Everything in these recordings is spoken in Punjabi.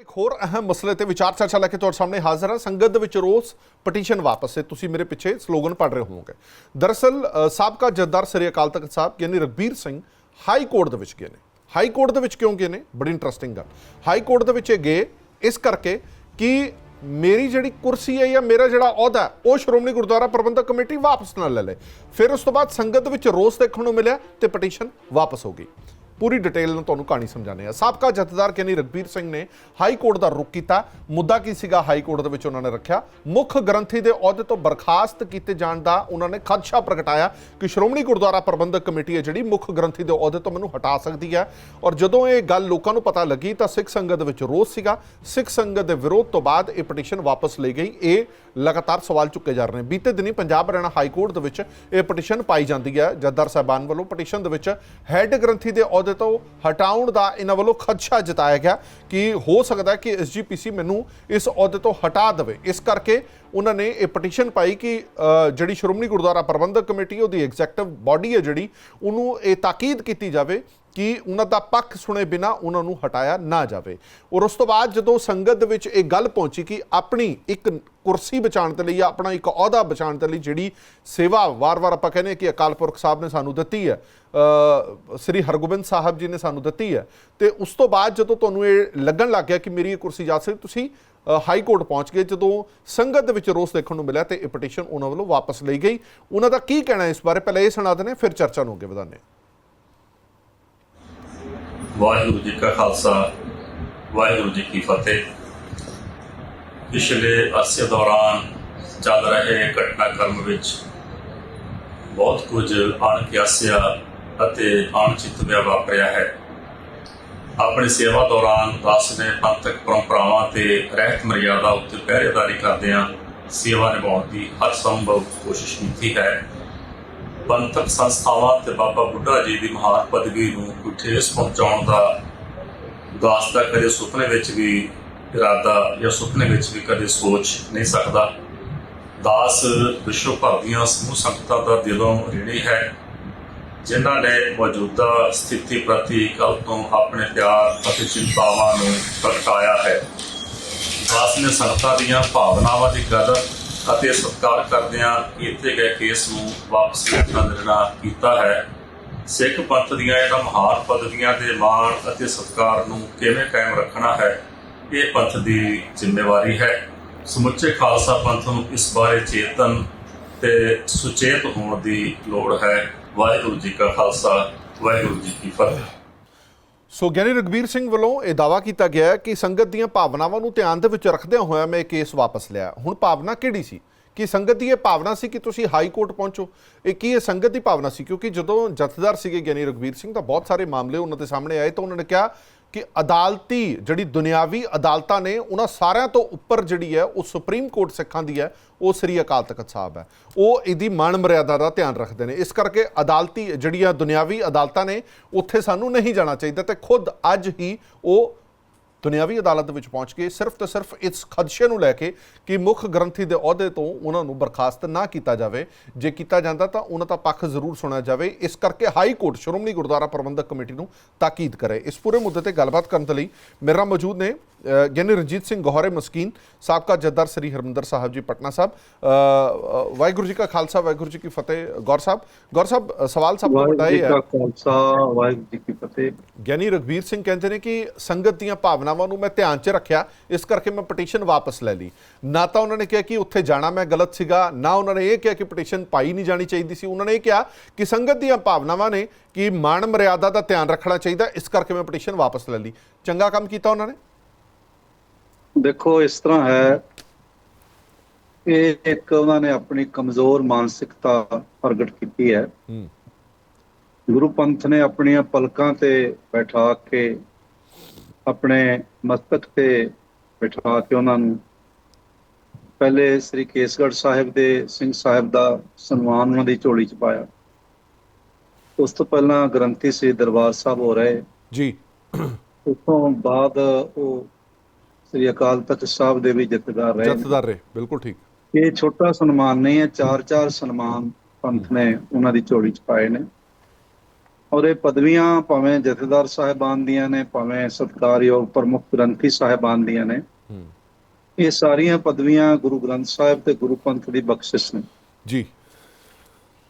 ਇੱਕ ਹੋਰ ਅਹਿਮ ਮਸਲੇ ਤੇ ਵਿਚਾਰ ਚਰਚਾ ਲੈ ਕੇ ਤੁਹਾਡੇ ਸਾਹਮਣੇ ਹਾਜ਼ਰ ਹਾਂ। ਸੰਗਤ ਦੇ ਵਿੱਚ ਰੋਸ ਪਟੀਸ਼ਨ ਵਾਪਸ ਹੈ। ਤੁਸੀਂ ਮੇਰੇ ਪਿੱਛੇ ਸਲੋਗਨ ਪੜ ਰਹੇ ਹੋਵੋਗੇ। ਦਰਅਸਲ ਸਾਬਕਾ ਜੱਜਦਾਰ ਸ੍ਰੀ ਅਕਾਲ ਤਖਤ ਸਾਹਿਬ ਯਾਨੀ ਰਗਬੀਰ ਸਿੰਘ ਹਾਈ ਕੋਰਟ ਦੇ ਵਿੱਚ ਗਏ ਨੇ। ਹਾਈ ਕੋਰਟ ਦੇ ਵਿੱਚ ਕਿਉਂ ਗਏ ਨੇ? ਬੜੀ ਇੰਟਰਸਟਿੰਗ ਗੱਲ। ਹਾਈ ਕੋਰਟ ਦੇ ਵਿੱਚ ਇਹ ਗਏ, ਇਸ ਕਰਕੇ ਕਿ ਮੇਰੀ ਜਿਹੜੀ ਕੁਰਸੀ ਹੈ ਜਾਂ ਮੇਰਾ ਜਿਹੜਾ ਅਹੁਦਾ ਉਹ ਸ਼੍ਰੋਮਣੀ ਗੁਰਦੁਆਰਾ ਪ੍ਰਬੰਧਕ ਕਮੇਟੀ ਵਾਪਸ ਨਾ ਲੈ ਲੇ ਫਿਰ ਉਸ ਤੋਂ ਬਾਅਦ ਸੰਗਤ ਵਿੱਚ ਰੋਸ ਦੇਖਣ ਨੂੰ ਮਿਲਿਆ ਤੇ ਪਟੀਸ਼ਨ ਵਾਪਸ ਹੋ ਗਈ। ਪੂਰੀ ਡਿਟੇਲ ਨਾਲ ਤੁਹਾਨੂੰ ਕਹਾਣੀ ਸਮਝਾਣੇ ਆ ਸਾਬਕਾ ਜਥੇਦਾਰ ਕਹਿੰਨੀ ਰਗਬੀਰ ਸਿੰਘ ਨੇ ਹਾਈ ਕੋਰਟ ਦਾ ਰੁਖ ਕੀਤਾ। ਮੁੱਦਾ ਕੀ ਸੀਗਾ? ਹਾਈ ਕੋਰਟ ਦੇ ਵਿੱਚ ਉਹਨਾਂ ਨੇ ਰੱਖਿਆ। ਮੁੱਖ ਗ੍ਰੰਥੀ ਦੇ ਅਹੁਦੇ ਤੋਂ ਬਰਖਾਸਤ ਕੀਤੇ ਜਾਣ ਦਾ ਉਹਨਾਂ ਨੇ ਖਦਸ਼ਾ ਪ੍ਰਗਟਾਇਆ ਕਿ ਸ਼੍ਰੋਮਣੀ ਗੁਰਦੁਆਰਾ ਪ੍ਰਬੰਧਕ ਕਮੇਟੀ ਹੈ ਜਿਹੜੀ ਮੁੱਖ ਗ੍ਰੰਥੀ ਦੇ ਅਹੁਦੇ ਤੋਂ ਮੈਨੂੰ ਹਟਾ ਸਕਦੀ ਹੈ। ਔਰ ਜਦੋਂ ਇਹ ਗੱਲ ਲੋਕਾਂ ਨੂੰ ਪਤਾ ਲੱਗੀ ਤਾਂ ਸਿੱਖ ਸੰਗਤ ਵਿੱਚ ਰੋਸ ਸੀਗਾ। ਸਿੱਖ ਸੰਗਤ ਦੇ ਵਿਰੋਧ ਤੋਂ ਬਾਅਦ ਇਹ ਪਟੀਸ਼ਨ ਵਾਪਸ ਲਈ ਗਈ। ਇਹ ਲਗਾਤਾਰ ਸਵਾਲ ਚੁੱਕੇ ਜਾ ਰਹੇ ਨੇ। ਬੀਤੇ ਦਿਨੀ ਪੰਜਾਬ ਹਰਿਆਣਾ ਹਾਈ ਕੋਰਟ ਦੇ ਵਿੱਚ ਇਹ ਪਟੀਸ਼ਨ ਪਾਈ ਜਾਂਦੀ ਹੈ। ਜੱਦਰ ਸਾਹਿਬਾਨ ਵੱਲੋਂ ਪਟੀਸ਼ਨ ਦੇ ਵਿੱਚ ਹੈੱਡ ਗ੍ਰੰਥੀ ਦੇ ਅਹੁਦੇ ਤੋਂ ਹਟਾਉਣ ਦਾ ਇਹਨਾਂ ਵੱਲੋਂ ਖਦਸ਼ਾ ਜਤਾਇਆ ਗਿਆ ਕਿ ਹੋ ਸਕਦਾ ਹੈ ਕਿ ਐਸਜੀਪੀਸੀ ਮੈਨੂੰ ਇਸ ਅਹੁਦੇ ਤੋਂ ਹਟਾ ਦੇਵੇ। ਇਸ ਕਰਕੇ ਉਹਨਾਂ ਨੇ ਇਹ ਪਟੀਸ਼ਨ ਪਾਈ ਕਿ ਜਿਹੜੀ ਸ਼੍ਰੋਮਣੀ ਗੁਰਦੁਆਰਾ ਪ੍ਰਬੰਧਕ ਕਮੇਟੀ ਉਹਦੀ ਐਗਜ਼ੈਕਟਿਵ ਬਾਡੀ ਹੈ ਜਿਹੜੀ, ਉਹਨੂੰ ਇਹ ਤਾਕੀਦ ਕੀਤੀ ਜਾਵੇ ਕਿ ਉਹਨਾਂ ਦਾ ਪੱਖ ਸੁਣੇ ਬਿਨਾ ਉਹਨਾਂ ਨੂੰ ਹਟਾਇਆ ਨਾ ਜਾਵੇ। ਔਰ ਉਸ ਤੋਂ ਬਾਅਦ ਜਦੋਂ ਸੰਗਤ ਦੇ ਵਿੱਚ ਇਹ ਗੱਲ ਪਹੁੰਚੀ ਕਿ ਆਪਣੀ ਇੱਕ ਕੁਰਸੀ ਬਚਾਉਣ ਦੇ ਲਈ ਜਾਂ ਆਪਣਾ ਇੱਕ ਅਹੁਦਾ ਬਚਾਉਣ ਦੇ ਲਈ ਜਿਹੜੀ ਸੇਵਾ ਵਾਰ-ਵਾਰ ਆਪਾਂ ਕਹਿੰਦੇ ਹਾਂ ਕਿ ਅਕਾਲ ਪੁਰਖ ਸਾਹਿਬ ਨੇ ਸਾਨੂੰ ਦਿੱਤੀ ਹੈ ਸ੍ਰੀ ਹਰਗੋਬਿੰਦ ਸਾਹਿਬ ਜੀ ਨੇ ਸਾਨੂੰ ਦਿੱਤੀ ਹੈ। ਤੇ ਉਸ ਤੋਂ ਬਾਅਦ ਜਦੋਂ ਤੁਹਾਨੂੰ ਇਹ ਲੱਗਣ ਲੱਗ ਗਿਆ ਕਿ ਮੇਰੀ ਇਹ ਕੁਰਸੀ ਜਾ ਸਕਦੀ ਤੁਸੀਂ ਹਾਈ ਕੋਰਟ ਪਹੁੰਚ ਗਏ। ਜਦੋਂ ਸੰਗਤ ਦੇ ਵਿੱਚ ਰੋਸ ਦੇਖਣ ਨੂੰ ਮਿਲਿਆ ਤੇ ਇਹ ਪਟੀਸ਼ਨ ਉਹਨਾਂ ਵੱਲੋਂ ਵਾਪਸ ਲਈ ਗਈ। ਉਹਨਾਂ ਦਾ ਕੀ ਕਹਿਣਾ ਇਸ ਬਾਰੇ? ਪਹਿਲਾਂ ਇਹ ਸੁਣਾ ਦਿੰਦੇ ਹਾਂ, ਫਿਰ ਚਰਚਾ ਨੂੰ ਅੱਗੇ ਵਧਾਉਂਦੇ ਹਾਂ। ਵਾਹਿਗੁਰੂ ਜੀ ਕਾ ਖਾਲਸਾ, ਵਾਹਿਗੁਰੂ ਜੀ ਕੀ ਫਤਿਹ। ਪਿਛਲੇ ਅਰਸੇ ਦੌਰਾਨ ਚੱਲ ਰਹੇ ਘਟਨਾਕ੍ਰਮ ਵਿੱਚ ਬਹੁਤ ਕੁਝ ਅਣਕਿਆਸਿਆ ਅਤੇ ਅਣਚਿਤਵਿਆ ਵਾਪਰਿਆ ਹੈ। ਆਪਣੀ ਸੇਵਾ ਦੌਰਾਨ ਦਾਸ ਨੇ ਪੰਥਕ ਪਰੰਪਰਾਵਾਂ ਤੇ ਰਹਿਤ ਮਰਿਆਦਾ ਉੱਤੇ ਪਹਿਰੇਦਾਰੀ ਕਰਦਿਆਂ ਸੇਵਾ ਨਿਭਾਉਣ ਦੀ ਹਰ ਸੰਭਵ ਕੋਸ਼ਿਸ਼ ਕੀਤੀ ਹੈ। ਪੰਥਕ ਸੰਸਥਾਵਾਂ ਤੇ ਬਾਬਾ ਬੁੱਢਾ ਜੀ ਦੀ ਮਹਾਨ ਪਦਵੀ ਨੂੰ ਕੋਈ ਠੇਸ ਪਹੁੰਚਾਉਣ ਦਾ ਦਾਸ ਦਾ ਕਦੇ ਸੁਪਨੇ ਵਿੱਚ ਵੀ ਇਰਾਦਾ ਜਾਂ ਸੁਪਨੇ ਵਿੱਚ ਵੀ ਕਦੇ ਸੋਚ ਨਹੀਂ ਸਕਦਾ। ਦਾਸ ਵਿਸ਼ਵ ਭਰ ਦੀਆਂ ਸਮੂਹ ਸੰਗਤਾਂ ਦਾ ਦਿਲੋਂ ਰੀੜੀ ਹੈ। ਜਿਨ੍ਹਾਂ ਨੇ ਮੌਜੂਦਾ ਸਥਿਤੀ ਪ੍ਰਤੀ ਕੱਲ ਤੋਂ ਆਪਣੇ ਪਿਆਰ ਅਤੇ ਚਿੰਤਾਵਾਂ ਨੂੰ ਪ੍ਰਗਟਾਇਆ ਹੈ। ਦਾਸ ਨੇ ਸੰਗਤਾਂ ਦੀਆਂ ਭਾਵਨਾਵਾਂ ਦੀ ਕਦਰ ਅਤੇ ਸਤਿਕਾਰ ਕਰਦਿਆਂ ਕੀਤੇ ਗਏ ਕੇਸ ਨੂੰ ਵਾਪਸ ਲੈਣ ਦਾ ਨਿਰਣਾ ਕੀਤਾ ਹੈ। ਸਿੱਖ ਪੰਥ ਦੀਆਂ ਇਹਨਾਂ ਮਹਾਨ ਪਦਵੀਆਂ ਦੇ ਮਾਣ ਅਤੇ ਸਤਿਕਾਰ ਨੂੰ ਕਿਵੇਂ ਕਾਇਮ ਰੱਖਣਾ ਹੈ, ਇਹ ਪੰਥ ਦੀ ਜ਼ਿੰਮੇਵਾਰੀ ਹੈ। ਸਮੁੱਚੇ ਖਾਲਸਾ ਪੰਥ ਨੂੰ ਇਸ ਬਾਰੇ ਚੇਤਨ ਤੇ ਸੁਚੇਤ ਹੋਣ ਦੀ ਲੋੜ ਹੈ। ਵਾਹਿਗੁਰੂ ਜੀ ਕਾ ਖਾਲਸਾ, ਵਾਹਿਗੁਰੂ ਜੀ ਕੀ ਫਤਿਹ। ਸੋ ਗਿਆਨੀ ਰਗਬੀਰ ਸਿੰਘ ਵੱਲੋਂ ਇਹ ਦਾਵਾ ਕੀਤਾ ਗਿਆ ਹੈ ਕਿ ਸੰਗਤ ਦੀਆਂ ਭਾਵਨਾਵਾਂ ਨੂੰ ਧਿਆਨ ਦੇ ਵਿੱਚ ਰੱਖਦਿਆਂ ਹੋਇਆ ਮੈਂ ਇਹ ਕੇਸ ਵਾਪਸ ਲਿਆ। ਹੁਣ ਭਾਵਨਾ ਕਿਹੜੀ ਸੀ? ਕਿ ਸੰਗਤ ਦੀ ਇਹ ਭਾਵਨਾ ਸੀ ਕਿ ਤੁਸੀਂ ਹਾਈ ਕੋਰਟ ਪਹੁੰਚੋ? ਇਹ ਕੀ ਇਹ ਸੰਗਤ ਦੀ ਭਾਵਨਾ ਸੀ? ਕਿਉਂਕਿ ਜਦੋਂ ਜਥੇਦਾਰ ਸੀਗੇ ਗਿਆਨੀ ਰਗਬੀਰ ਸਿੰਘ ਤਾਂ ਬਹੁਤ ਸਾਰੇ ਮਾਮਲੇ ਉਹਨਾਂ ਦੇ ਸਾਹਮਣੇ ਆਏ ਤਾਂ ਉਹਨਾਂ ਨੇ ਕਿਹਾ ਕਿ ਅਦਾਲਤੀ ਜਿਹੜੀ ਦੁਨਿਆਵੀ ਅਦਾਲਤਾਂ ਨੇ ਉਹਨਾਂ ਸਾਰਿਆਂ ਤੋਂ ਉੱਪਰ ਜਿਹੜੀ ਹੈ, ਉਹ ਸੁਪਰੀਮ ਕੋਰਟ ਸਿੱਖਾਂ ਦੀ ਹੈ, ਉਹ ਸ੍ਰੀ ਅਕਾਲ ਤਖਤ ਸਾਹਿਬ ਹੈ। ਉਹ ਇਹਦੀ ਮਾਣ ਮਰਿਆਦਾ ਦਾ ਧਿਆਨ ਰੱਖਦੇ ਨੇ। ਇਸ ਕਰਕੇ ਅਦਾਲਤੀ ਜਿਹੜੀਆਂ ਦੁਨਿਆਵੀ ਅਦਾਲਤਾਂ ਨੇ, ਉੱਥੇ ਸਾਨੂੰ ਨਹੀਂ ਜਾਣਾ ਚਾਹੀਦਾ ਤੇ ਖੁਦ ਅੱਜ ਹੀ ਉਹ ਦੁਨਿਆਵੀ ਅਦਾਲਤ ਵਿੱਚ ਪਹੁੰਚ ਕੇ ਸਿਰਫ ਤੇ ਸਿਰਫ ਇਸ ਖਦਸ਼ੇ ਨੂੰ ਲੈ ਕੇ ਕਿ ਮੁੱਖ ਗ੍ਰੰਥੀ ਦੇ ਅਹੁਦੇ ਤੋਂ ਉਹਨਾਂ ਨੂੰ ਬਰਖਾਸਤ ਨਾ ਕੀਤਾ ਜਾਵੇ। ਜੇ ਕੀਤਾ ਜਾਂਦਾ ਤਾਂ ਉਹਨਾਂ ਦਾ ਪੱਖ ਜ਼ਰੂਰ ਸੁਣਿਆ ਜਾਵੇ। ਇਸ ਕਰਕੇ high court Shiromani Gurdwara Parbandhak committee ਨੂੰ ਤਾਕੀਦ ਕਰੇ। ਇਸ ਪੂਰੇ ਮੁੱਦੇ ਤੇ ਗੱਲਬਾਤ ਕਰਨ ਦੇ ਲਈ ਮੇਰੇ ਨਾਲ ਮੌਜੂਦ ਨੇ ਗਿਆਨੀ ਰਣਜੀਤ ਸਿੰਘ ਗੋਹਰੇ ਮਸਕੀਨ ਸਾਬਕਾ ਜੱਦਰ ਸ੍ਰੀ ਹਰਮੰਦਰ ਸਾਹਿਬ ਜੀ ਪਟਨਾ ਸਾਹਿਬ। ਵਾਹਿਗੁਰੂ ਜੀ ਕਾ ਖਾਲਸਾ ਵਾਹਿਗੁਰੂ ਜੀ ਕੀ ਫਤਿਹ ਗੌਰ ਸਾਹਿਬ। ਗੌਰ ਸਾਹਿਬ ਸਵਾਲ ਸਭ ਤੋਂ ਵੱਡਾ ਇਹ ਹੈ ਵਾਹਿਗੁਰੂ ਜੀ ਕੀ ਫਤਿਹ। ਗਿਆਨੀ ਰਗਵੀਰ ਸਿੰਘ ਕਹਿੰਦੇ ਨੇ ਕਿ ਸੰਗਤ ਦੀਆਂ ਭਾਵਨਾਵਾਂ ਨੂੰ ਮੈਂ ਧਿਆਨ 'ਚ ਰੱਖਿਆ ਇਸ ਕਰਕੇ ਮੈਂ ਪਟੀਸ਼ਨ ਵਾਪਸ ਲੈ ਲਈ। ਨਾ ਤਾਂ ਉਹਨਾਂ ਨੇ ਕਿਹਾ ਕਿ ਉੱਥੇ ਜਾਣਾ ਮੈਂ ਗਲਤ ਸੀਗਾ ਨਾ ਉਹਨਾਂ ਨੇ ਇਹ ਕਿਹਾ ਕਿ ਪਟੀਸ਼ਨ ਪਾਈ ਨਹੀਂ ਜਾਣੀ ਚਾਹੀਦੀ ਸੀ। ਉਹਨਾਂ ਨੇ ਇਹ ਕਿਹਾ ਕਿ ਸੰਗਤ ਦੀਆਂ ਭਾਵਨਾਵਾਂ ਨੇ ਕਿ ਮਾਣ ਮਰਿਆਦਾ ਦਾ ਧਿਆਨ ਰੱਖਣਾ ਚਾਹੀਦਾ ਇਸ ਕਰਕੇ ਮੈਂ ਪਟੀਸ਼ਨ ਵਾਪਸ ਲੈ ਲਈ। ਚੰਗਾ ਕੰਮ ਕੀਤਾ ਉਹਨਾਂ ਨੇ? ਦੇਖੋ ਇਸ ਤਰ੍ਹਾਂ ਹੈ ਇਹ ਇੱਕ ਉਹਨਾਂ ਨੇ ਆਪਣੀ ਕਮਜ਼ੋਰ ਮਾਨਸਿਕਤਾ ਪ੍ਰਗਟ ਕੀਤੀ ਹੈ। ਹੂੰ। ਗੁਰੂ ਪੰਥ ਨੇ ਆਪਣੀਆਂ ਪਲਕਾਂ ਤੇ ਬਿਠਾ ਕੇ ਆਪਣੇ ਮਸਤਕ ਤੇ ਬਿਠਾ ਕੇ ਉਹਨਾਂ ਨੂੰ ਪਹਿਲੇ ਸ੍ਰੀ ਕੇਸਗੜ੍ਹ ਸਾਹਿਬ ਦੇ ਸਿੰਘ ਸਾਹਿਬ ਦਾ ਸਨਮਾਨ ਉਹਨਾਂ ਦੀ ਝੋਲੀ 'ਚ ਪਾਇਆ। ਉਸ ਤੋਂ ਪਹਿਲਾਂ ਗ੍ਰੰਥੀ ਸ੍ਰੀ ਦਰਬਾਰ ਸਾਹਿਬ ਹੋ ਰਹੇ। ਜੀ। ਉਸ ਤੋਂ ਬਾਅਦ ਉਹ ਸ੍ਰੀ ਅਕਾਲ ਤਖਤ ਸਾਹਿਬ ਦੇ ਵੀ ਜਥੇਦਾਰ ਰਹੇ। ਜਥੇਦਾਰ ਰਹੇ ਬਿਲਕੁਲ ਠੀਕ। ਇਹ ਛੋਟਾ ਸਨਮਾਨ ਨਹੀਂ ਹੈ ਚਾਰ ਚਾਰ ਸਨਮਾਨ ਪੰਥ ਨੇ ਉਹਨਾਂ ਦੀ ਝੋਲੀ ਚ ਪਾਏ ਨੇ। ਔਰ ਇਹ ਪਦਵੀਆਂ ਭਾਵੇਂ ਜਥੇਦਾਰ ਸਾਹਿਬਾਨ ਦੀਆਂ ਨੇ ਭਾਵੇਂ ਸਤਕਾਰਯੋਗ ਪ੍ਰਮੁੱਖ ਗ੍ਰੰਥੀ ਸਾਹਿਬਾਨ ਦੀਆਂ ਨੇ ਇਹ ਸਾਰੀਆਂ ਪਦਵੀਆਂ ਗੁਰੂ ਗ੍ਰੰਥ ਸਾਹਿਬ ਤੇ ਗੁਰੂ ਪੰਥ ਦੀ ਬਖਸ਼ਿਸ਼ ਨੇ। ਜੀ।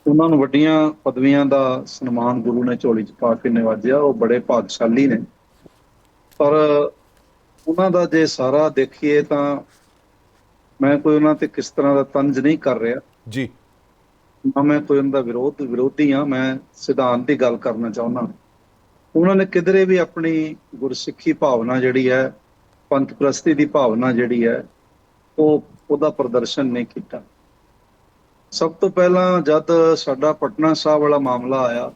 ਉਹਨਾਂ ਨੂੰ ਵੱਡੀਆਂ ਪਦਵੀਆਂ ਦਾ ਸਨਮਾਨ ਗੁਰੂ ਨੇ ਝੋਲੀ 'ਚ ਪਾ ਕੇ ਨਿਵਾਜਿਆ ਉਹ ਬੜੇ ਭਾਗਸ਼ਾਲੀ ਨੇ। ਪਰ ਉਹਨਾਂ ਦਾ ਜੇ ਸਾਰਾ ਦੇਖੀਏ ਤਾਂ ਮੈਂ ਕੋਈ ਉਹਨਾਂ ਤੇ ਕਿਸ ਤਰ੍ਹਾਂ ਦਾ ਤੰਜ ਨਹੀਂ ਕਰ ਰਿਹਾ। ਜੀ। ਨਾ ਮੈਂ ਕੋਈ ਉਹਨਾਂ ਦਾ ਵਿਰੋਧ ਵਿਰੋਧੀ ਹਾਂ ਮੈਂ ਸਿਧਾਂਤ ਦੀ ਗੱਲ ਕਰਨਾ ਚਾਹੁੰਦਾ। ਉਹਨਾਂ ਨੇ ਕਿਧਰੇ ਵੀ ਆਪਣੀ ਗੁਰਸਿੱਖੀ ਭਾਵਨਾ ਜਿਹੜੀ ਹੈ ਪੰਥ ਪ੍ਰਸਤੀ ਦੀ ਭਾਵਨਾ ਜਿਹੜੀ ਹੈ ਉਹ ਉਹਦਾ ਪ੍ਰਦਰਸ਼ਨ ਨਹੀਂ ਕੀਤਾ। ਸਭ ਤੋਂ ਪਹਿਲਾਂ ਜਦ ਸਾਡਾ ਪਟਨਾ ਸਾਹਿਬ ਵਾਲਾ ਮਾਮਲਾ ਆਇਆ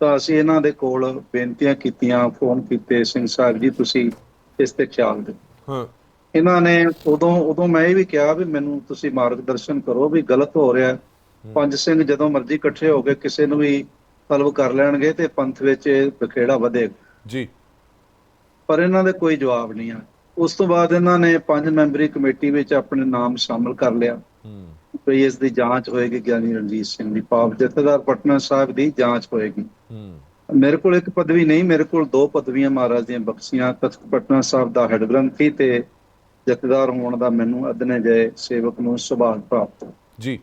ਤਾਂ ਅਸੀਂ ਇਹਨਾਂ ਦੇ ਕੋਲ ਬੇਨਤੀਆਂ ਕੀਤੀਆਂ ਫੋਨ ਕੀਤੇ ਸਿੰਘ ਸਾਹਿਬ ਜੀ ਤੁਸੀਂ ਇਸ ਤੇ ਖਿਆਲ ਦਿਓ। ਹਾਂ। ਇਹਨਾਂ ਨੇ ਉਦੋਂ ਉਦੋਂ ਮੈਂ ਇਹ ਵੀ ਕਿਹਾ ਵੀ ਮੈਨੂੰ ਤੁਸੀਂ ਮਾਰਗਦਰਸ਼ਨ ਕਰੋ ਵੀ ਗਲਤ ਹੋ ਰਿਹਾ। ਪੰਜ ਸਿੰਘ ਜਦੋਂ ਮਰਜ਼ੀ ਇਕੱਠੇ ਹੋ ਕੇ ਕਿਸੇ ਨੂੰ ਵੀ ਤਲਬ ਕਰ ਲੈਣਗੇ ਤੇ ਪੰਥ ਵਿੱਚ ਇਹ ਬਖੇੜਾ ਵਧੇਗਾ। ਜੀ। ਪਰ ਇਹਨਾਂ ਦੇ ਕੋਈ ਜਵਾਬ ਨਹੀਂ ਆ। ਉਸ ਤੋਂ ਬਾਅਦ ਇਹਨਾਂ ਨੇ ਪੰਜ ਮੈਂਬਰੀ ਕਮੇਟੀ ਵਿੱਚ ਆਪਣੇ ਨਾਮ ਸ਼ਾਮਲ ਕਰ ਲਿਆ। ਹੂੰ। ਇਸ ਦੀ ਜਾਂਚ ਹੋਏਗੀ ਗਿਆਨੀ ਰਣਜੀਤ ਸਿੰਘ ਦੀ ਪਾਪ ਜਥੇਦਾਰ ਪਟਨਾ ਸਾਹਿਬ ਦੀ ਜਾਂਚ ਹੋਏਗੀ। ਹੂੰ। ਮੇਰੇ ਕੋਲ ਇੱਕ ਪਦਵੀ ਨਹੀਂ ਮੇਰੇ ਕੋਲ ਦੋ ਪਦਵੀਆਂ ਮਹਾਰਾਜ ਦੀਆਂ ਬਖਸ਼ੀਆਂ ਤਖਤ ਪਟਨਾ ਸਾਹਿਬ ਦਾ ਹੈਡ ਗ੍ਰੰਥੀ ਤੇ ਜਥੇਦਾਰ ਹੋਣ ਦਾ ਮੈਨੂੰ ਅਦਨੇ ਜਏ ਸੇਵਕ ਨੂੰ ਸੁਭਾਗ ਪ੍ਰਾਪਤ। ਜੀ।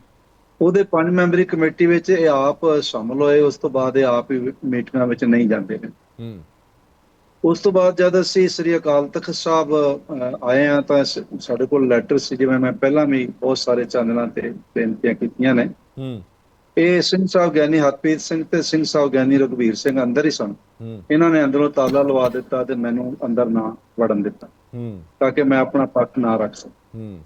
ਉਹਦੇ ਪੰਜ ਮੈਂਬਰੀ ਕਮੇਟੀ ਵਿੱਚ ਇਹ ਆਪ ਸ਼ਾਮਲ ਹੋਏ ਉਸ ਤੋਂ ਬਾਅਦ ਇਹ ਆਪ ਹੀ ਮੀਟਿੰਗਾਂ ਵਿੱਚ ਨਹੀਂ ਜਾਂਦੇ ਨੇ ਹੂੰ। ਉਸ ਤੋਂ ਬਾਅਦ ਜਦ ਅਸੀਂ ਸ੍ਰੀ ਅਕਾਲ ਤਖਤ ਸਾਹਿਬ ਆਏ ਆ ਤਾਂ ਸਾਡੇ ਕੋਲ ਲੈਟਰ ਸੀ ਜਿਵੇਂ ਮੈਂ ਪਹਿਲਾਂ ਵੀ ਬਹੁਤ ਸਾਰੇ ਚੈਨਲਾਂ ਤੇ ਬੇਨਤੀਆਂ ਕੀਤੀਆਂ ਨੇ। ਹੂੰ। ਇਹ ਸਿੰਘ ਸਾਹਿਬ ਗਿਆਨੀ ਹਰਪ੍ਰੀਤ ਸਿੰਘ ਤੇ ਸਿੰਘ ਸਾਹਿਬ ਗਿਆਨੀ ਰਘਵੀਰ ਸਿੰਘ ਅੰਦਰ ਹੀ ਸਨ। ਇਹਨਾਂ ਨੇ ਅੰਦਰੋਂ ਤਾਲਾ ਲਵਾ ਦਿੱਤਾ ਤੇ ਮੈਨੂੰ ਅੰਦਰ ਨਾ ਵੜਨ ਦਿੱਤਾ। ਹੂੰ। ਤਾਂ ਕਿ ਮੈਂ ਆਪਣਾ ਪੱਖ ਨਾ ਰੱਖ ਸਕਾਂ। ਹੂੰ।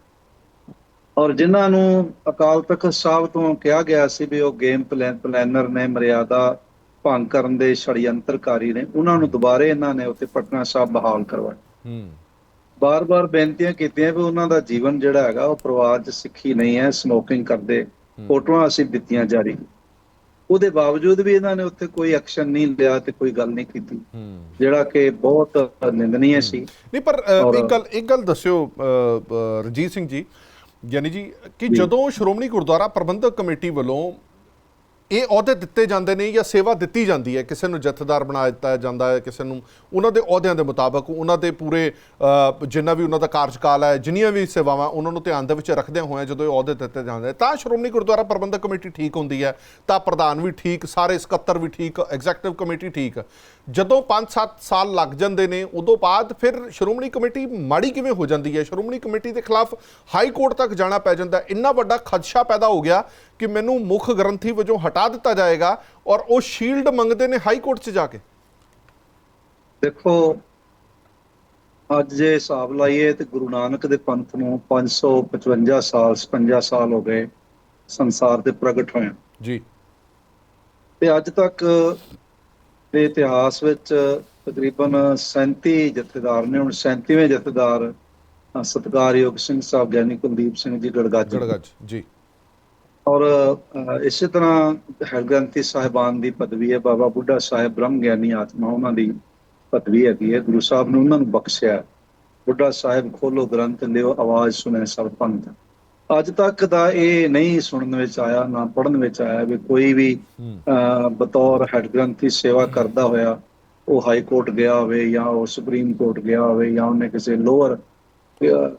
ਔਰ ਜਿਨ੍ਹਾਂ ਨੂੰ ਅਕਾਲ ਤਖਤ ਸਾਹਿਬ ਤੋਂ ਕਿਹਾ ਗਿਆ ਸੀ ਵੀ ਉਹ ਗੇਮ ਪਲੈਨ ਪਲੈਨਰ ਨੇ ਮਰਿਆਦਾ ਭੰਗ ਕਰਨ ਦੇ ਛੜਯੰਤਰਕਾਰੀ ਨੇ ਉਹਨਾਂ ਨੂੰ ਦੁਬਾਰੇ ਇਹਨਾਂ ਨੇ ਉੱਥੇ ਪਟਨਾ ਸਾਹਿਬ ਬਹਾਲ ਕਰਵਾਇਆ। ਹੂੰ। ਬਾਰ-ਬਾਰ ਬੇਨਤੀਆਂ ਕੀਤੀਆਂ ਵੀ ਉਹਨਾਂ ਦਾ ਜੀਵਨ ਜਿਹੜਾ ਹੈਗਾ ਉਹ ਪਰਿਵਾਰ 'ਚ ਸਿੱਖੀ ਨਹੀਂ ਹੈ ਸਮੋਕਿੰਗ ਕਰਦੇ ਫੋਟੋਆਂ ਅਸੀਂ ਦਿੱਤੀਆਂ ਜਾਰੀ। ਉਹਦੇ ਬਾਵਜੂਦ ਵੀ ਇਹਨਾਂ ਨੇ ਉੱਥੇ ਕੋਈ ਐਕਸ਼ਨ ਨਹੀਂ ਲਿਆ ਤੇ ਕੋਈ ਗੱਲ ਨਹੀਂ ਕੀਤੀ। ਜਿਹੜਾ ਕਿ ਬਹੁਤ ਨਿੰਦਨੀय ਸੀ। ਨਹੀਂ ਪਰ ਇੱਕ ਗੱਲ ਇੱਕ ਗੱਲ ਦੱਸਿਓ ਰਣਜੀਤ ਸਿੰਘ ਜੀ। ਯਾਨੀ ਜੀ ਕਿ। ਜਦੋਂ ਸ਼੍ਰੋਮਣੀ ਗੁਰਦੁਆਰਾ ਪ੍ਰਬੰਧਕ ਕਮੇਟੀ ਵੱਲੋਂ ਇਹ ਅਹੁਦੇ ਦਿੱਤੇ ਜਾਂਦੇ ਨੇ ਜਾਂ ਸੇਵਾ ਦਿੱਤੀ ਜਾਂਦੀ ਹੈ? ਕਿਸੇ ਨੂੰ ਜਥੇਦਾਰ ਬਣਾ ਦਿੱਤਾ ਜਾਂਦਾ ਹੈ ਕਿਸੇ ਨੂੰ ਉਹਨਾਂ ਦੇ ਅਹੁਦਿਆਂ ਦੇ ਮੁਤਾਬਕ ਉਹਨਾਂ ਦੇ ਪੂਰੇ ਜਿੰਨਾ ਵੀ ਉਹਨਾਂ ਦਾ ਕਾਰਜਕਾਲ ਹੈ ਜਿੰਨੀਆਂ ਵੀ ਸੇਵਾਵਾਂ ਉਹਨਾਂ ਨੂੰ ਧਿਆਨ ਦੇ ਵਿੱਚ ਰੱਖਦਿਆਂ ਹੋਇਆਂ ਜਦੋਂ ਇਹ ਅਹੁਦੇ ਦਿੱਤੇ ਜਾਂਦੇ ਨੇ, ਤਾਂ ਸ਼੍ਰੋਮਣੀ ਗੁਰਦੁਆਰਾ ਪ੍ਰਬੰਧਕ ਕਮੇਟੀ ਠੀਕ ਹੁੰਦੀ ਹੈ ਤਾਂ ਪ੍ਰਧਾਨ ਵੀ ਠੀਕ ਸਾਰੇ ਸਕੱਤਰ ਵੀ ਠੀਕ ਐਗਜ਼ੈਕਟਿਵ ਕਮੇਟੀ ਠੀਕ। ਜਦੋਂ 5-7 ਸਾਲ ਲੱਗ ਜਾਂਦੇ ਨੇ ਉਦੋਂ ਬਾਅਦ ਫਿਰ ਸ਼੍ਰੋਮਣੀ ਕਮੇਟੀ ਮਾੜੀ ਕਿਵੇਂ ਹੋ ਜਾਂਦੀ ਹੈ? ਸ਼੍ਰੋਮਣੀ ਕਮੇਟੀ ਦੇ ਖਿਲਾਫ ਹਾਈ ਕੋਰਟ ਤੱਕ ਜਾਣਾ ਪੈ ਜਾਂਦਾ ਇੰਨਾ ਵੱਡਾ ਖਦਸ਼ਾ ਪੈਦਾ ਹੋ ਗਿਆ ਕਿ ਮੈਨੂੰ ਮੁੱਖ ਗ੍ਰੰਥੀ ਵਜੋਂ ਹਟਾ ਦਿੱਤਾ ਜਾਏਗਾ ਔਰ ਉਹ ਸ਼ੀਲਡ ਮੰਗਦੇ ਨੇ ਹਾਈ ਕੋਰਟ 'ਚ ਜਾ ਕੇ। ਦੇਖੋ ਅੱਜ ਜੇ ਹਿਸਾਬ ਲਾਈਏ ਤੇ ਗੁਰੂ ਨਾਨਕ ਦੇ ਪੰਥ ਨੂੰ 555 ਸਾਲ 56 ਸਾਲ ਹੋ ਗਏ ਸੰਸਾਰ ਤੇ ਪ੍ਰਗਟ ਹੋਇਆ ਜੀ। ਤੇ ਅੱਜ ਤੱਕ ਦੇ ਇਤਿਹਾਸ ਵਿੱਚ ਤਕਰੀਬਨ 37 ਜਥੇਦਾਰ ਨੇ ਹੁਣ 37ਵੇਂ ਜਥੇਦਾਰ ਸਤਿਕਾਰਯੋਗ ਸਿੰਘ ਸਾਹਿਬ ਗਿਆਨੀ ਕੁਲਦੀਪ ਸਿੰਘ ਜੀ ਗੜਗਾਜੀ। ਗੜਗੜ ਜੀ। ਔਰ ਇਸੇ ਤਰ੍ਹਾਂ ਹਰਗ੍ਰੰਥੀ ਸਾਹਿਬਾਨ ਦੀ ਪਦਵੀ ਹੈ ਬਾਬਾ ਬੁੱਢਾ ਸਾਹਿਬ ਬ੍ਰਹਮ ਗਿਆਨੀ ਆਤਮਾ ਉਹਨਾਂ ਦੀ ਪਦਵੀ ਹੈਗੀ ਹੈ ਗੁਰੂ ਸਾਹਿਬ ਨੇ ਉਹਨਾਂ ਨੂੰ ਬਖਸ਼ਿਆ। ਬੁੱਢਾ ਸਾਹਿਬ ਖੋਲੋ ਗ੍ਰੰਥ ਲਿਓ ਆਵਾਜ਼ ਸੁਣੇ ਸਭ ਪੰਥ ਅੱਜ ਤੱਕ ਦਾ ਇਹ ਨਹੀਂ ਸੁਣਨ ਵਿੱਚ ਆਇਆ ਨਾ ਪੜਨ ਵਿੱਚ ਆਇਆ ਵੀ ਕੋਈ ਵੀ ਬਤੌਰ ਹੈਡ ਗ੍ਰੰਥੀ ਸੇਵਾ ਕਰਦਾ ਹੋਇਆ ਉਹ ਹਾਈ ਕੋਰਟ ਗਿਆ ਹੋਵੇ ਜਾਂ ਉਹ ਸੁਪਰੀਮ ਕੋਰਟ ਗਿਆ ਹੋਵੇ ਜਾਂ ਉਹਨੇ ਕਿਸੇ ਲੋਅਰ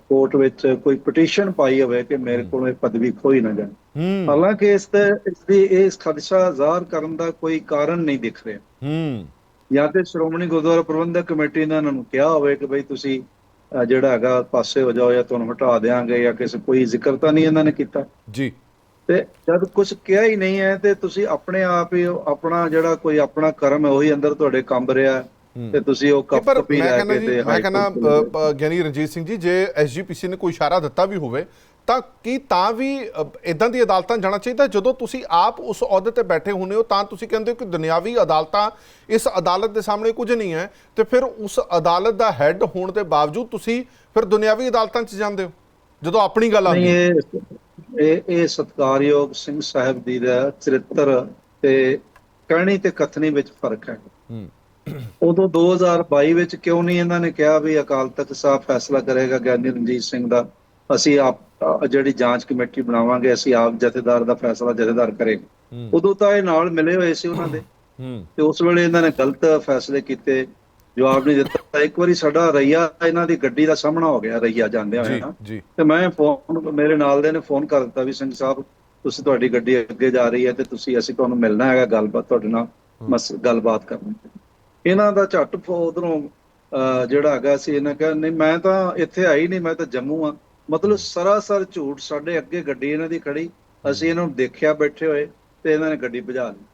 ਕੋਰਟ ਵਿੱਚ ਕੋਈ ਪਟੀਸ਼ਨ ਪਾਈ ਹੋਵੇ ਕਿ ਮੇਰੇ ਕੋਲ ਇਹ ਪਦਵੀ ਖੋਈ ਨਾ ਹੂੰ। ਹਾਲਾਂਕਿ ਇਸ ਤੇ ਇਸ ਦੀ ਇਸ ਖਦਸ਼ਾ ਜ਼ਾਹਰ ਕਰਨ ਦਾ ਕੋਈ ਕਾਰਨ ਨਹੀਂ ਦਿਖ ਰਿਹਾ। ਹੂੰ। ਜਾਂ ਤੇ ਸ਼੍ਰੋਮਣੀ ਗੁਰਦੁਆਰਾ ਪ੍ਰਬੰਧਕ ਕਮੇਟੀ ਨੇ ਇਹਨਾਂ ਨੂੰ ਕਿਹਾ ਹੋਵੇ ਕਿ ਬਈ ਤੁਸੀਂ ਜਿਹੜਾ ਹੈਗਾ ਪਾਸੇ ਹੋ ਜਾਓ ਜਾਂ ਤੁਹਾਨੂੰ ਹਟਾ ਦੇਾਂਗੇ ਜਾਂ ਕਿਸੇ ਕੋਈ ਜ਼ਿਕਰ ਤਾਂ ਨਹੀਂ ਇਹਨਾਂ ਨੇ ਕੀਤਾ। ਜੀ। ਤੇ ਜਦ ਕੁਝ ਕਿਹਾ ਹੀ ਨਹੀਂ ਹੈ ਤੇ ਤੁਸੀਂ ਆਪਣੇ ਆਪ ਹੀ ਆਪਣਾ ਜਿਹੜਾ ਕੋਈ ਆਪਣਾ ਕਰਮ ਹੈ ਉਹੀ ਅੰਦਰ ਤੁਹਾਡੇ ਕੰਬ ਰਿਹਾ। ਤੇ ਤੁਸੀਂ ਉਹ ਕੱਪ ਮੈਂ ਲੈ ਕੇ ਤੇ ਮੈਂ ਕਹਿੰਦਾ ਗਿਆਨੀ ਰਣਜੀਤ ਸਿੰਘ ਜੀ ਜੇ ਐਸਜੀਪੀਸੀ ਨੇ ਕੋਈ ਇਸ਼ਾਰਾ ਦਿੱਤਾ ਵੀ ਹੋਵੇ ਤਾਂ ਕੀ ਤਾਂ ਵੀ ਇਦਾਂ ਦੀ ਅਦਾਲਤਾਂ ਜਾਣਾ ਚਾਹੀਦਾ? ਜਦੋਂ ਤੁਸੀਂ ਆਪ ਉਸ ਅਹੁਦੇ ਤੇ ਬੈਠੇ ਹੁੰਦੇ ਹੋ ਤਾਂ ਤੁਸੀਂ ਕਹਿੰਦੇ ਹੋ ਕਿ ਦੁਨਿਆਵੀ ਅਦਾਲਤਾਂ ਇਸ ਅਦਾਲਤ ਦੇ ਸਾਹਮਣੇ ਕੁਝ ਨਹੀਂ ਹੈ ਤੇ ਫਿਰ ਉਸ ਅਦਾਲਤ ਦਾ ਹੈੱਡ ਹੋਣ ਦੇ ਬਾਵਜੂਦ ਤੁਸੀਂ ਫਿਰ ਦੁਨਿਆਵੀ ਅਦਾਲਤਾਂ 'ਚ ਜਾਂਦੇ ਹੋ? ਜਦੋਂ ਆਪਣੀ ਗੱਲ ਆਉਂਦੀ ਹੈ। ਇਹ ਇਹ ਇਹ ਸਤਕਾਰਯੋਗ ਸਿੰਘ ਸਾਹਿਬ ਜੀ ਦਾ ਚਰਿੱਤਰ ਤੇ ਕਹਿਣੀ ਤੇ ਕਥਨੀ ਵਿੱਚ ਫ਼ਰਕ ਹੈ। ਹੂੰ। ਉਦੋਂ 2022 ਵਿੱਚ ਕਿਉਂ ਨਹੀਂ ਇਹਨਾਂ ਨੇ ਕਿਹਾ ਵੀ ਅਕਾਲ ਤਖਤ ਸਾਹਿਬ ਫੈਸਲਾ ਕਰੇਗਾ ਗਿਆਨੀ ਰਣਜੀਤ ਸਿੰਘ ਦਾ? ਅਸੀਂ ਆਪ ਜਿਹੜੀ ਜਾਂਚ ਕਮੇਟੀ ਬਣਾਵਾਂਗੇ ਅਸੀਂ ਆਪ ਜਥੇਦਾਰ ਦਾ ਫੈਸਲਾ ਜਥੇਦਾਰ ਕਰੇਗਾ। ਹੂੰ। ਉਦੋਂ ਤਾਂ ਇਹ ਨਾਲ ਮਿਲੇ ਹੋਏ ਸੀ ਉਹਨਾਂ ਦੇ। ਹੂੰ। ਤੇ ਉਸ ਵੇਲੇ ਇਹਨਾਂ ਨੇ ਗਲਤ ਫੈਸਲੇ ਕੀਤੇ ਜਵਾਬ ਨਹੀਂ ਦਿੱਤਾ। ਇੱਕ ਵਾਰੀ ਸਾਡਾ ਰਈਆ ਇਹਨਾਂ ਦੀ ਗੱਡੀ ਦਾ ਸਾਹਮਣਾ ਹੋ ਗਿਆ ਰਈਆ ਜਾਂਦਿਆਂ ਜੀ ਹੋਇਆ ਜੀ। ਤੇ ਮੈਂ ਫੋਨ ਮੇਰੇ ਨਾਲ ਦੇ ਨੇ ਫੋਨ ਕਰ ਦਿੱਤਾ ਵੀ ਸਿੰਘ ਸਾਹਿਬ ਤੁਸੀਂ ਤੁਹਾਡੀ ਗੱਡੀ ਅੱਗੇ ਜਾ ਰਹੀ ਹੈ ਤੇ ਤੁਸੀਂ ਅਸੀਂ ਤੁਹਾਨੂੰ ਮਿਲਣਾ ਹੈਗਾ ਗੱਲਬਾਤ ਤੁਹਾਡੇ ਨਾਲ ਮਸ ਗੱਲਬਾਤ ਕਰਨੀ। ਇਹਨਾਂ ਦਾ ਝੱਟ ਉਧਰੋਂ ਜਿਹੜਾ ਹੈਗਾ ਸੀ, ਇਹਨਾਂ ਕਿਹਾ, ਨਹੀਂ, ਮੈਂ ਤਾਂ ਇੱਥੇ ਆਈ ਨਹੀਂ, ਮੈਂ ਤਾਂ ਜੰਮੂ ਆ। ਮਤਲਬ ਸਰਾਸਰ ਝੂਠ ਸਾਡੇ ਅੱਗੇ ਗੱਡੀ ਇਹਨਾਂ ਦੀ ਖੜੀ। ਅਸੀਂ ਇਹਨਾਂ ਨੂੰ ਦੇਖਿਆ, ਬੈਠੇ ਹੋਏ ਤੇ ਇਹਨਾਂ ਨੇ ਗੱਡੀ ਭਜਾ ਲਈ।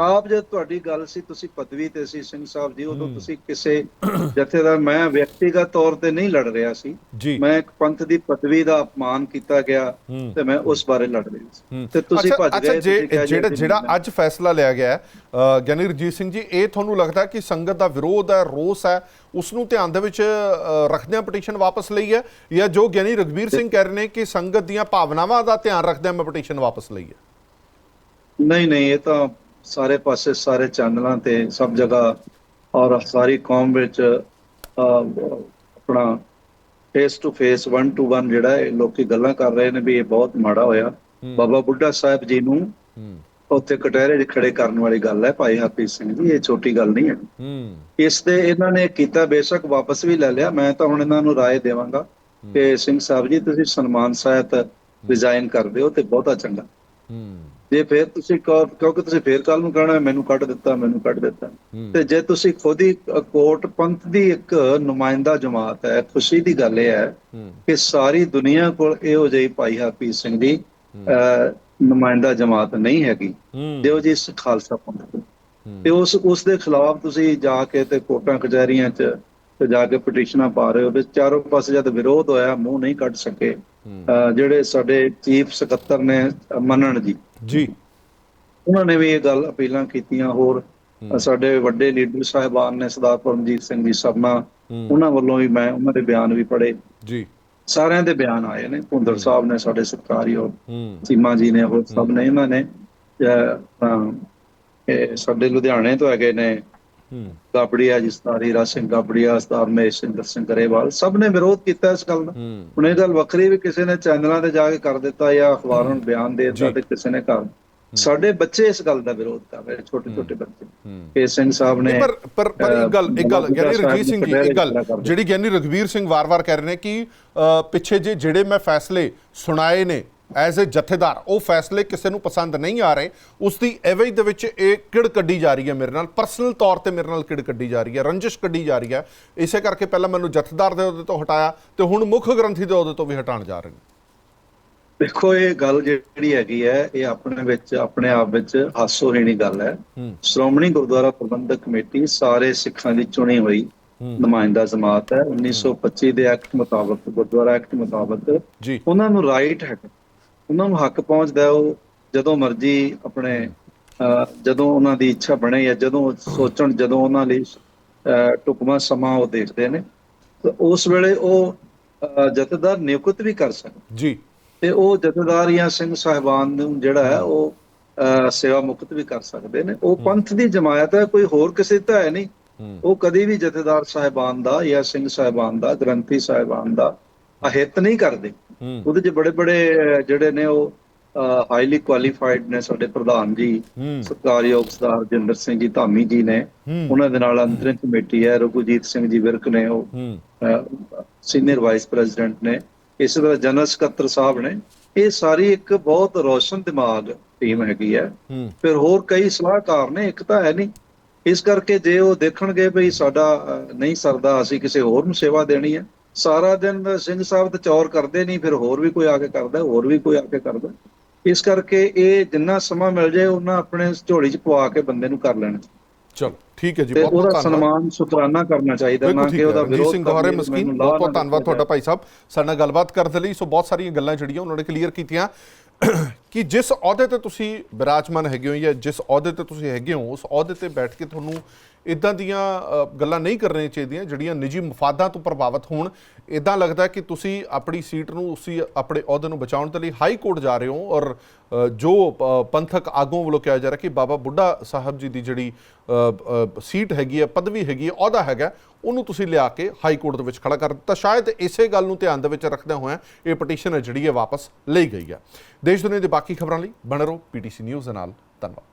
ਆਪ ਜਦ ਤੁਹਾਡੀ ਗੱਲ ਸੀ ਤੁਸੀਂ ਪਦਵੀ ਤੇ ਸੀ ਸਿੰਘ ਸਾਹਿਬ ਜੀ ਉਦੋਂ। ਤੁਸੀਂ ਕਿਸੇ ਜਥੇਦਾਰ ਮੈਂ ਵਿਅਕਤੀਗਤ ਤੌਰ ਤੇ ਨਹੀਂ ਲੜ ਰਿਹਾ ਸੀ। ਮੈਂ ਇੱਕ ਪੰਥ ਦੀ ਪਦਵੀ ਦਾ ਅਪਮਾਨ ਕੀਤਾ ਗਿਆ ਤੇ ਮੈਂ ਉਸ ਬਾਰੇ ਲੜ ਰਹੀ ਸੀ। ਤੇ ਤੁਸੀਂ ਭੱਜ ਗਏ ਜਿਹੜਾ ਜਿਹੜਾ ਅੱਜ ਫੈਸਲਾ ਲਿਆ ਗਿਆ ਗਿਆਨੀ ਰਜੀਤ ਸਿੰਘ ਜੀ ਇਹ ਤੁਹਾਨੂੰ ਲੱਗਦਾ ਕਿ ਸੰਗਤ ਦਾ ਵਿਰੋਧ ਹੈ ਰੋਸ ਹੈ ਉਸ ਨੂੰ ਧਿਆਨ ਦੇ ਵਿੱਚ ਰੱਖਦਿਆਂ ਪਟੀਸ਼ਨ ਵਾਪਸ ਲਈ ਹੈ ਜਾਂ ਜੋ ਗਿਆਨੀ ਰਗਵੀਰ ਸਿੰਘ ਕਹਿ ਰਹੇ ਨੇ ਕਿ ਸੰਗਤ ਦੀਆਂ ਭਾਵਨਾਵਾਂ ਦਾ ਧਿਆਨ ਰੱਖਦਿਆਂ ਮੈਂ ਪਟੀਸ਼ਨ ਵਾਪਸ ਲਈ ਹੈ? ਨਹੀਂ ਨਹੀਂ ਇਹ ਤਾਂ ਸਾਰੇ ਪਾਸੇ ਸਾਰੇ ਚੈਨਲਾਂ ਤੇ ਸਭ ਜਗ੍ਹਾ ਔਰ ਸਾਰੀ ਕੌਮ ਵਿੱਚ ਆਪਣਾ ਫੇਸ ਟੂ ਫੇਸ 1 ਟੂ 1 ਜਿਹੜਾ ਹੈ ਲੋਕੀ ਗੱਲਾਂ ਕਰ ਰਹੇ ਨੇ ਵੀ ਇਹ ਬਹੁਤ ਮਾੜਾ ਹੋਇਆ। ਹੂੰ। ਬਾਬਾ ਬੁੱਢਾ ਸਾਹਿਬ ਜੀ ਨੂੰ ਹੂੰ। ਉੱਥੇ ਕਟਹਿਰੇ 'ਚ ਖੜੇ ਕਰਨ ਵਾਲੀ ਗੱਲ ਹੈ ਭਾਈ ਹਰਪ੍ਰੀਤ ਸਿੰਘ ਜੀ ਇਹ ਛੋਟੀ ਗੱਲ ਨਹੀਂ ਹੈ। ਹੂੰ। ਇਸ ਤੇ ਇਹਨਾਂ ਨੇ ਕੀਤਾ ਬੇਸ਼ੱਕ ਵਾਪਸ ਵੀ ਲੈ ਲਿਆ ਮੈਂ ਤਾਂ ਹੁਣ ਇਹਨਾਂ ਨੂੰ ਰਾਏ ਦੇਵਾਂਗਾ ਕਿ ਸਿੰਘ ਸਾਹਿਬ ਜੀ ਤੁਸੀਂ ਸਨਮਾਨ ਸਹਿਤ ਰਿਜ਼ਾਈਨ ਕਰ ਦਿਓ ਤੇ ਬਹੁਤਾ ਚੰਗਾ। ਹੂੰ। ਜੇ ਫਿਰ ਤੁਸੀਂ ਕਿਉਂਕਿ ਤੁਸੀਂ ਫੇਰ ਕੱਲ ਨੂੰ ਕਹਿਣਾ ਮੈਨੂੰ ਕੱਢ ਦਿੱਤਾ ਮੈਨੂੰ ਕੱਢ ਦਿੱਤਾ। ਤੇ ਜੇ ਤੁਸੀਂ ਖੁਦ ਹੀ ਕੋਟ ਪੰਥ ਦੀ ਇੱਕ ਨੁਮਾਇੰਦਾ ਜਮਾਤ ਹੈ ਖੁਸ਼ੀ ਦੀ ਗੱਲ ਇਹ ਹੈ ਕਿ ਸਾਰੀ ਦੁਨੀਆ ਕੋਲ ਇਹੋ ਜਿਹੀ ਭਾਈ ਹਰਪ੍ਰੀਤ ਸਿੰਘ ਦੀ ਨੁਮਾਇੰਦਾ ਜਮਾਤ ਨਹੀਂ ਹੈਗੀ। ਜਿਹੋ ਜੀ ਇਸ ਖਾਲਸਾ ਪੰਥ। ਤੇ ਉਸ ਉਸ ਦੇ ਖਿਲਾਫ ਤੁਸੀਂ ਜਾ ਕੇ ਤੇ ਕੋਟਾਂ ਕਚਹਿਰੀਆਂ 'ਚ ਤੇ ਜਾ ਕੇ ਪਟੀਸ਼ਨਾਂ ਪਾ ਰਹੇ ਹੋ ਚਾਰੋਂ ਪਾਸੇ ਜਦ ਵਿਰੋਧ ਹੋਇਆ ਮੂੰਹ ਨਹੀਂ ਕੱਢ ਸਕੇ। ਜਿਹੜੇ ਸਾਡੇ ਚੀਫ ਸਕੱਤਰ ਨੇ ਮੰਨਣ ਜੀ। ਜੀ। ਉਹਨਾਂ ਨੇ ਵੀ ਇਹ ਗੱਲ ਅਪੀਲਾਂ ਕੀਤੀਆਂ ਹੋਰ। ਸਾਡੇ ਵੱਡੇ ਲੀਡਰ ਸਾਹਿਬਾਨ ਨੇ ਸਰਦਾਰ ਪਰਮਜੀਤ ਸਿੰਘ ਜੀ ਸਰਨਾ ਹੂੰ। ਉਹਨਾਂ ਵੱਲੋਂ ਵੀ ਮੈਂ ਉਹਨਾਂ ਦੇ ਬਿਆਨ ਵੀ ਪੜ੍ਹੇ। ਜੀ। ਸਾਰਿਆਂ ਦੇ ਬਿਆਨ ਆਏ ਨੇ। ਭੁੰਦਰ ਸਾਹਿਬ ਨੇ ਸਾਡੇ ਸਰਕਾਰੀ ਹੂੰ। ਸੀਮਾ ਜੀ ਨੇ ਹੋਰ ਸਭ ਨੇ ਇਹਨਾਂ ਨੇ। ਸਾਡੇ ਲੁਧਿਆਣੇ ਤੋਂ ਹੈਗੇ ਨੇ। ਗਾਬੜੀਆ ਜਿਸਤਾਰੀ ਰਾਜ ਸਿੰਘ ਗਾਬੜੀਆ ਸਰਦਾਰ ਮਹੇਸ਼ ਸਿੰਘ ਸਿੰਘ ਗਰੇਵਾਲ ਸਭ ਨੇ ਵਿਰੋਧ ਕੀਤਾ ਇਸ ਗੱਲ ਦਾ। ਹੁਣ ਇਹ ਗੱਲ ਵੱਖਰੀ ਵੀ ਕਿਸੇ ਨੇ ਚੈਨਲਾਂ ਤੇ ਜਾ ਕੇ ਕਰ ਦਿੱਤਾ ਜਾਂ ਅਖਬਾਰਾਂ ਨੂੰ ਬਿਆਨ ਦੇ ਦਿੱਤਾ। ਤੇ ਕਿਸੇ ਨੇ ਕਰ ਸਾਡੇ ਬੱਚੇ ਇਸ ਗੱਲ ਦਾ ਵਿਰੋਧ ਕਰ ਰਹੇ ਛੋਟੇ ਛੋਟੇ ਬੱਚੇ। ਕੇ ਸਿੰਘ ਸਾਹਿਬ ਨੇ ਪਰ ਪਰ ਪਰ ਇੱਕ ਗੱਲ ਇੱਕ ਗੱਲ ਗਿਆਨੀ ਰਜੀਤ ਸਿੰਘ ਜੀ ਦੇ ਇੱਕ ਗੱਲ। ਜਿਹੜੀ ਗਿਆਨੀ ਰਗਵੀਰ ਸਿੰਘ ਵਾਰ-ਵਾਰ ਕਹਿ ਰਹੇ ਨੇ ਕਿ ਪਿੱਛੇ ਜੇ ਜਿਹੜੇ ਮੈਂ ਫੈਸਲੇ ਸੁਣਾਏ ਨੇ ਐਜ਼ ਅ ਜਥੇਦਾਰ। ਉਹ ਫੈਸਲੇ ਕਿਸੇ ਨੂੰ ਪਸੰਦ ਨਹੀਂ ਆ ਰਹੇ। ਉਸ ਦੀ ਐਵੇਜ ਦੇ ਵਿੱਚ ਇਹ ਕਿੜ ਕੱਢੀ ਜਾ ਰਹੀ ਹੈ ਮੇਰੇ ਨਾਲ। ਪਰਸਨਲ ਤੌਰ ਤੇ ਮੇਰੇ ਨਾਲ ਕਿੜ ਕੱਢੀ ਜਾ ਰਹੀ ਹੈ। ਰੰਜਿਸ਼ ਕੱਢੀ ਜਾ ਰਹੀ ਹੈ। ਇਸੇ ਕਰਕੇ ਪਹਿਲਾਂ ਮੈਨੂੰ ਜਥੇਦਾਰ ਦੇ ਅਹੁਦੇ ਤੋਂ ਹਟਾਇਆ ਤੇ ਹੁਣ ਮੁੱਖ ਗ੍ਰੰਥੀ ਦੇ ਅਹੁਦੇ ਤੋਂ ਵੀ ਹਟਾਉਣ ਜਾ ਰਹੇ ਨੇ ਦੇਖੋ ਇਹ ਗੱਲ ਜਿਹੜੀ ਹੈਗੀ ਹੈ ਇਹ ਆਪਣੇ ਵਿੱਚ ਆਪਣੇ ਆਪ ਵਿੱਚ ਹਾਸੋਹੀਣੀ ਗੱਲ ਹੈ। ਸ਼੍ਰੋਮਣੀ ਗੁਰਦੁਆਰਾ ਪ੍ਰਬੰਧਕ ਕਮੇਟੀ ਸਾਰੇ ਸਿੱਖਾਂ ਦੀ ਚੁਣੀ ਹੋਈ ਨੁਮਾਇੰਦਾ ਜਮਾਤ ਹੈ। 1925 ਦੇ ਐਕਟ ਮੁਤਾਬਕ ਗੁਰਦੁਆਰਾ ਐਕਟ ਮੁਤਾਬਕ ਉਹਨਾਂ ਨੂੰ ਰਾਈਟ ਹੈ ਉਹਨਾਂ ਨੂੰ ਹੱਕ ਪਹੁੰਚਦਾ ਉਹ ਜਦੋਂ ਮਰਜ਼ੀ ਆਪਣੇ ਜਦੋਂ ਉਹਨਾਂ ਦੀ ਇੱਛਾ ਬਣੇ ਜਾਂ ਜਦੋਂ ਸੋਚਣ ਜਦੋਂ ਉਹਨਾਂ ਲਈ ਢੁਕਵਾਂ ਸਮਾਂ ਉਹ ਦੇਖਦੇ ਨੇ ਤੇ ਉਸ ਵੇਲੇ ਉਹ ਜਥੇਦਾਰ ਨਿਯੁਕਤ ਵੀ ਕਰ ਸਕਦੇ। ਜੀ। ਤੇ ਉਹ ਜਥੇਦਾਰ ਜਾਂ ਸਿੰਘ ਸਾਹਿਬਾਨ ਨੂੰ ਜਿਹੜਾ ਹੈ ਉਹ ਸੇਵਾ ਮੁਕਤ ਵੀ ਕਰ ਸਕਦੇ ਨੇ। ਉਹ ਪੰਥ ਦੀ ਜਮਾਇਤ ਹੈ ਕੋਈ ਹੋਰ ਕਿਸੇ ਦੀ ਤਾਂ ਹੈ ਨਹੀਂ। ਉਹ ਕਦੀ ਵੀ ਜਥੇਦਾਰ ਸਾਹਿਬਾਨ ਦਾ ਜਾਂ ਸਿੰਘ ਸਾਹਿਬਾਨ ਦਾ ਗ੍ਰੰਥੀ ਸਾਹਿਬਾਨ ਦਾ ਅਹਿਤ ਨਹੀਂ ਕਰਦੇ। ਉਹਦੇ 'ਚ ਬੜੇ ਬੜੇ ਜਿਹੜੇ ਨੇ ਉਹ ਹਾਈਲੀ ਕੁਆਲੀਫਾਈਡ ਨੇ ਸਾਡੇ ਪ੍ਰਧਾਨ ਜੀ ਸਤਿਕਾਰਯੋਗ ਸਰਦਾਰ ਜਿੰਦਰ ਸਿੰਘ ਜੀ ਧਾਮੀ ਜੀ ਨੇ। ਉਹਨਾਂ ਦੇ ਨਾਲ ਅੰਤਰਿਮ ਕਮੇਟੀ ਹੈ ਰਘੁਜੀਤ ਸਿੰਘ ਜੀ ਵਿਰਕ ਨੇ ਉਹ। ਸੀਨੀਅਰ ਵਾਈਸ ਪ੍ਰੈਜ਼ੀਡੈਂਟ ਨੇ। ਇਸੇ ਤਰ੍ਹਾਂ ਜਨਰਲ ਸਕੱਤਰ ਸਾਹਿਬ ਨੇ। ਇਹ ਸਾਰੀ ਇੱਕ ਬਹੁਤ ਰੋਸ਼ਨ ਦਿਮਾਗ ਟੀਮ ਹੈਗੀ ਹੈ। ਫਿਰ ਹੋਰ ਕਈ ਸਲਾਹਕਾਰ ਨੇ ਇੱਕ ਤਾਂ ਹੈ ਨਹੀਂ। ਇਸ ਕਰਕੇ ਜੇ ਉਹ ਦੇਖਣਗੇ ਵੀ ਸਾਡਾ ਨਹੀਂ ਸਰਦਾ ਅਸੀਂ ਕਿਸੇ ਹੋਰ ਨੂੰ ਸੇਵਾ ਦੇਣੀ ਹੈ। ਸਾਰਾ ਦਿਨ ਸਿੰਘ ਸਾਹਿਬ ਤੇ ਚੌਰ ਕਰਦੇ ਨਹੀਂ ਫਿਰ ਹੋਰ ਵੀ ਕੋਈ ਆ ਕੇ ਕਰਦਾ ਹੋਰ ਵੀ ਕੋਈ ਆ ਕੇ ਕਰਦਾ। ਇਸ ਕਰਕੇ ਇਹ ਜਿੰਨਾ ਸਮਾਂ ਮਿਲ ਜਾਏ ਉਹਨਾਂ ਆਪਣੇ ਝੋਲੀ 'ਚ ਪਵਾ ਕੇ ਬੰਦੇ ਨੂੰ ਕਰ ਲੈਣਾ। ਚਲੋ ਠੀਕ ਹੈ ਜੀ ਬਹੁਤ ਬਹੁਤ ਧੰਨਵਾਦ। ਸਨਮਾਨ ਸ਼ੁਕਰਾਨਾ ਕਰਨਾ ਚਾਹੀਦਾ ਨਾ ਕਿ ਉਹਦਾ ਵਿਰੋਧ ਸਿੰਘ ਗੌਹਰੇ ਮਸਕੀਨ ਬਹੁਤ ਬਹੁਤ ਧੰਨਵਾਦ ਤੁਹਾਡਾ ਭਾਈ ਸਾਹਿਬ ਸਾਡੇ ਨਾਲ ਗੱਲਬਾਤ ਕਰਨ ਦੇ ਲਈ। ਸੋ ਬਹੁਤ ਸਾਰੀਆਂ ਗੱਲਾਂ ਜਿਹੜੀਆਂ ਉਹਨਾਂ ਨੇ ਕਲੀਅਰ ਕੀਤੀਆਂ। ਕਿ ਜਿਸ ਅਹੁਦੇ ਤੇ ਤੁਸੀਂ ਵਿਰਾਜਮਾਨ ਹੈਗੇ ਹੋ ਜਾਂ ਜਿਸ ਅਹੁਦੇ ਤੇ ਤੁਸੀਂ ਹੈਗੇ ਹੋ ਉਸ ਅਹੁਦੇ ਤੇ ਬੈਠ ਕੇ ਤੁਹਾਨੂੰ ਇਦਾਂ ਦੀਆਂ ਗੱਲਾਂ ਨਹੀਂ ਕਰਨੀਆਂ ਚਾਹੀਦੀਆਂ, ਜਿਹੜੀਆਂ ਨਿੱਜੀ ਮਫਾਦਾਂ ਤੋਂ ਪ੍ਰਭਾਵਿਤ ਹੋਣ। ਇਦਾਂ ਲੱਗਦਾ ਕਿ ਤੁਸੀਂ ਆਪਣੀ ਸੀਟ ਨੂੰ, ਤੁਸੀਂ ਆਪਣੇ ਅਹੁਦੇ ਨੂੰ ਬਚਾਉਣ ਦੇ ਲਈ ਹਾਈ ਕੋਰਟ ਜਾ ਰਹੇ ਹੋ ਔਰ ਜੋ ਪੰਥਕ ਆਗੂਆਂ ਵੱਲੋਂ ਕਿਹਾ ਜਾ ਰਿਹਾ ਕਿ ਬਾਬਾ ਬੁੱਢਾ ਸਾਹਿਬ ਜੀ ਦੀ ਜਿਹੜੀ ਸੀਟ ਹੈਗੀ ਹੈ, ਪਦਵੀ ਹੈਗੀ ਹੈ, ਅਹੁਦਾ ਹੈਗਾ ਉਹਨੂੰ ਤੁਸੀਂ ਲਿਆ ਕੇ ਹਾਈ ਕੋਰਟ ਦੇ ਵਿੱਚ ਖੜਾ ਕਰ ਦਿੱਤਾ। ਸ਼ਾਇਦ ਇਸੇ ਗੱਲ ਨੂੰ ਧਿਆਨ ਦੇ ਵਿੱਚ ਰੱਖਦਿਆਂ ਹੋਇਆਂ ਇਹ ਪਟੀਸ਼ਨ ਹੈ ਜਿਹੜੀ ਹੈ ਵਾਪਸ ਲਈ ਗਈ ਹੈ। ਦੇਸ਼ ਦੁਨੀਆ ਦੇ ਬਾਕੀ ਖਬਰਾਂ ਲਈ ਬਣੇ ਰਹੋ, ਪੀਟੀਸੀ ਨਿਊਜ਼ ਦੇ ਨਾਲ। ਧੰਨਵਾਦ।